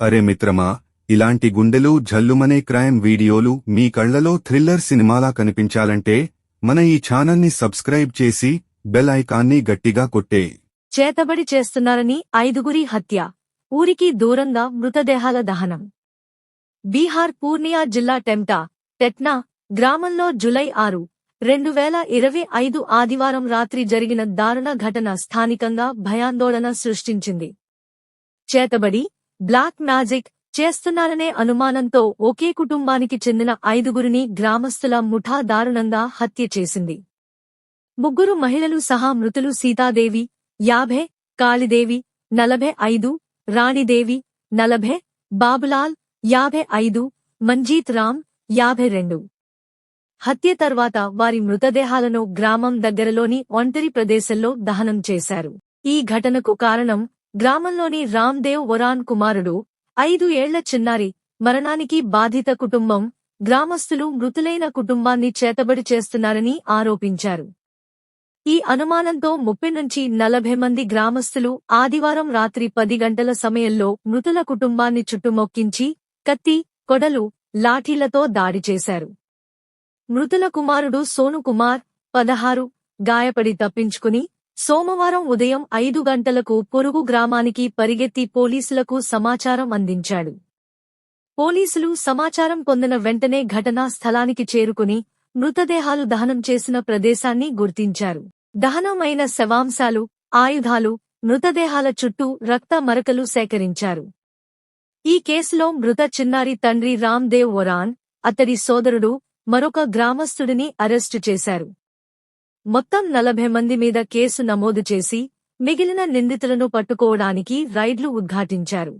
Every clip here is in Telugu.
అరే మిత్రమా ఇలాంటి గుండెలు జల్లుమనే క్రైమ్ వీడియోలు మీ కళ్ళలో థ్రిల్లర్ సినిమాలా కనిపించాలంటే మన ఈ ఛానల్ని సబ్స్క్రైబ్ చేసి బెల్ ఐకాన్ని గట్టిగా కొట్టే. చేతబడి చేస్తున్నారని ఐదుగురి హత్య ఊరికి దూరంగా మృతదేహాల దహనం. బీహార్ పూర్ణియా జిల్లా టెంటా టెట్నా గ్రామంలో జులై ఆరు రెండు వేల ఇరవై ఐదు ఆదివారం రాత్రి జరిగిన దారుణ ఘటన స్థానికంగా భయాందోళన సృష్టించింది. చేతబడి బ్లాక్ మ్యాజిక్ చేస్తున్నారనే అనుమానంతో ఒకే కుటుంబానికి చెందిన ఐదుగురిని గ్రామస్తుల ముఠా దారుణంగా హత్య చేసింది. ముగ్గురు మహిళలు సహా మృతులు సీతాదేవి యాభై కాళిదేవి నలభై ఐదు రాణిదేవి నలభై బాబులాల్ యాభై ఐదు మంజీత్ రామ్ యాభై రెండు. హత్య తర్వాత వారి మృతదేహాలను గ్రామం దగ్గరలోని ఒంటరి ప్రదేశంలో దహనం చేశారు. ఈ ఘటనకు కారణం గ్రామంలోని రామ్దేవ్ ఒరాన్ కుమారుడు ఐదు ఏళ్ళ చిన్నారి మరణానికి బాధిత కుటుంబం గ్రామస్తులు మృతులైన కుటుంబాన్ని చేతబడి చేస్తున్నారని ఆరోపించారు. ఈ అనుమానంతో ముప్పై నుంచి నలభై మంది గ్రామస్తులు ఆదివారం రాత్రి పది గంటల సమయంలో మృతుల కుటుంబాన్ని చుట్టుమొక్కించి కత్తి కొడలు లాఠీలతో దాడి చేశారు. మృతుల కుమారుడు సోను కుమార్ పదహారు గాయపడి తప్పించుకుని సోమవారం ఉదయం ఐదు గంటలకు పొరుగు గ్రామానికి పరిగెత్తి పోలీసులకు సమాచారం అందించాడు. పోలీసులు సమాచారం పొందిన వెంటనే ఘటనా స్థలానికి చేరుకుని మృతదేహాలు దహనం చేసిన ప్రదేశాన్ని గుర్తించారు. దహనమైన శవాంశాలు ఆయుధాలు మృతదేహాల చుట్టూ రక్త మరకలు సేకరించారు. ఈ కేసులో మృత చిన్నారి తండ్రి రామ్దేవ్ ఒరాన్ అతడి సోదరుడు మరొక గ్రామస్థుడిని అరెస్టు చేశారు. మొత్తం నలభై మంది మీద కేసు నమోదు చేసి మిగిలిన నిందితులను పట్టుకోవడానికి రైడ్లు ఉద్ఘాటించారు.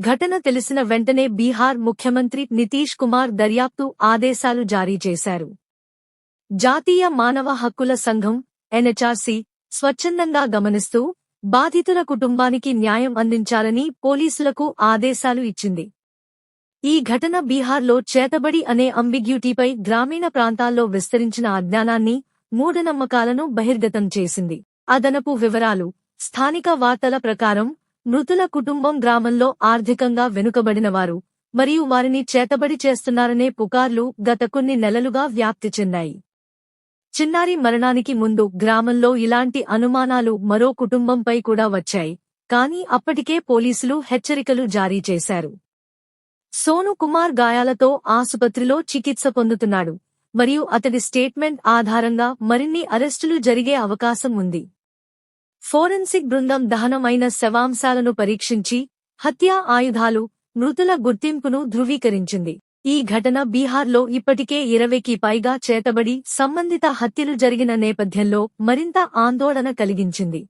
ఘటన తెలిసిన వెంటనే బీహార్ ముఖ్యమంత్రి నితీష్ కుమార్ దర్యాప్తు ఆదేశాలు జారీ చేశారు. జాతీయ మానవ హక్కుల సంఘం ఎన్హెచ్ఆర్సీ స్వచ్ఛందంగా గమనిస్తూ బాధితుల కుటుంబానికి న్యాయం అందించాలని పోలీసులకు ఆదేశాలు ఇచ్చింది. ఈ ఘటన బీహార్లో చేతబడి అనే అంబిగ్యూటీపై గ్రామీణ ప్రాంతాల్లో విస్తరించిన అజ్ఞానాన్ని మూఢనమ్మకాలను బహిర్గతం చేసింది. అదనపు వివరాలు స్థానిక వార్తల ప్రకారం మృతుల కుటుంబం గ్రామంలో ఆర్థికంగా వెనుకబడినవారు మరియు వారిని చేతబడి చేస్తున్నారనే పుకార్లు గత కొన్ని నెలలుగా వ్యాప్తి చెందాయి. చిన్నారి మరణానికి ముందు గ్రామంలో ఇలాంటి అనుమానాలు మరో కుటుంబంపై కూడా వచ్చాయి. కానీ అప్పటికే పోలీసులు హెచ్చరికలు జారీ చేశారు. సోను కుమార్ గాయాలతో ఆసుపత్రిలో చికిత్స పొందుతున్నాడు. మరియు అతడి స్టేట్మెంట్ ఆధారంగా మరిన్ని అరెస్టులు జరిగే అవకాశం ఉంది. ఫోరెన్సిక్ బృందం దహనమైన శవాంశాలను పరీక్షించి హత్యా ఆయుధాలు మృతుల గుర్తింపును ధృవీకరించింది. ఈ ఘటన బీహార్లో ఇప్పటికే ఇరవైకి పైగా చేతబడి సంబంధిత హత్యలు జరిగిన నేపథ్యంలో మరింత ఆందోళన కలిగించింది.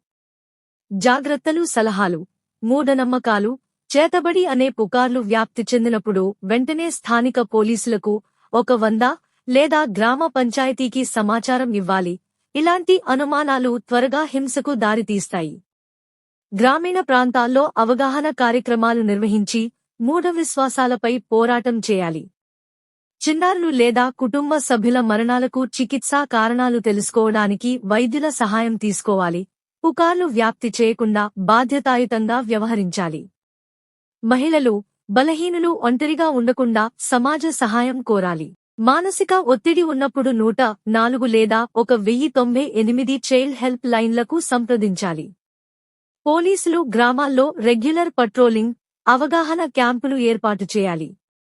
జాగ్రత్తలు సలహాలు మూఢనమ్మకాలు చేతబడి అనే పుకార్లు వ్యాప్తి చెందినప్పుడు వెంటనే స్థానిక పోలీసులకు ఒక వంద లేదా గ్రామ పంచాయతీకి సమాచారం ఇవ్వాలి. ఇలాంటి అనుమానాలు త్వరగా హింసకు దారితీస్తాయి. గ్రామీణ ప్రాంతాల్లో అవగాహన కార్యక్రమాలు నిర్వహించి మూఢ విశ్వాసాలపై పోరాటం చేయాలి. చిన్నారులు లేదా కుటుంబ సభ్యుల మరణాలకు చికిత్సా కారణాలు తెలుసుకోవడానికి వైద్యుల సహాయం తీసుకోవాలి. పుకార్లు వ్యాప్తి చేయకుండా బాధ్యతాయుతంగా వ్యవహరించాలి. మహిళలు బలహీనులు ఒంటరిగా ఉండకుండా సమాజ సహాయం కోరాలి. మానసిక ఒత్తిడి ఉన్నప్పుడు నూట నాలుగు లేదా ఒక వెయ్యి తొంభై ఎనిమిది చైల్డ్ హెల్ప్ లైన్లకు సంప్రదించాలి. పోలీసులు గ్రామాల్లో రెగ్యులర్ పట్రోలింగ్ అవగాహన క్యాంపులు ఏర్పాటు చేయాలి.